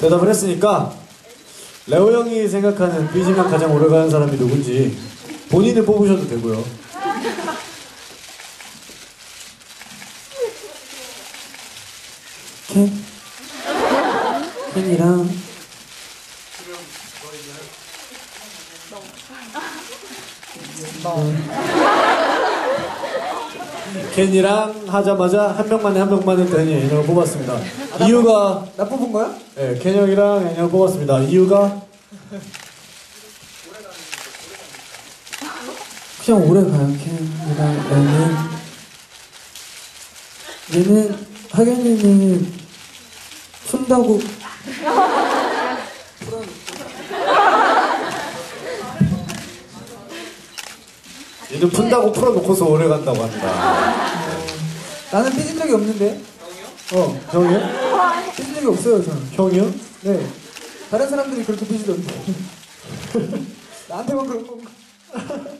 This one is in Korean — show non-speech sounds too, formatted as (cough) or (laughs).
대답을 했으니까 레오 형이 생각하는 삐지면 가장 오래가는 사람이 누군지 본인을 뽑으셔도 되고요. 캔 캔이랑 켄이랑 하자마자 한 명만에 한 명만에 데니 애니를 뽑았습니다. 이유가 나 뽑은 거야? 네, 켄 형이랑 애니를 뽑았습니다. 이유가 그냥 오래 가요 캔이랑 얘는 얘는 하경이는 푼다고 얘는 푼다고 풀어놓고서 오래 간다고 합니다. 나는 삐진 적이 없는데 어, 형이요? 삐진 적이 없어요 저는 형이요? 네 다른 사람들이 그렇게 삐지던데 (laughs) 나한테만 그런 건가? (laughs)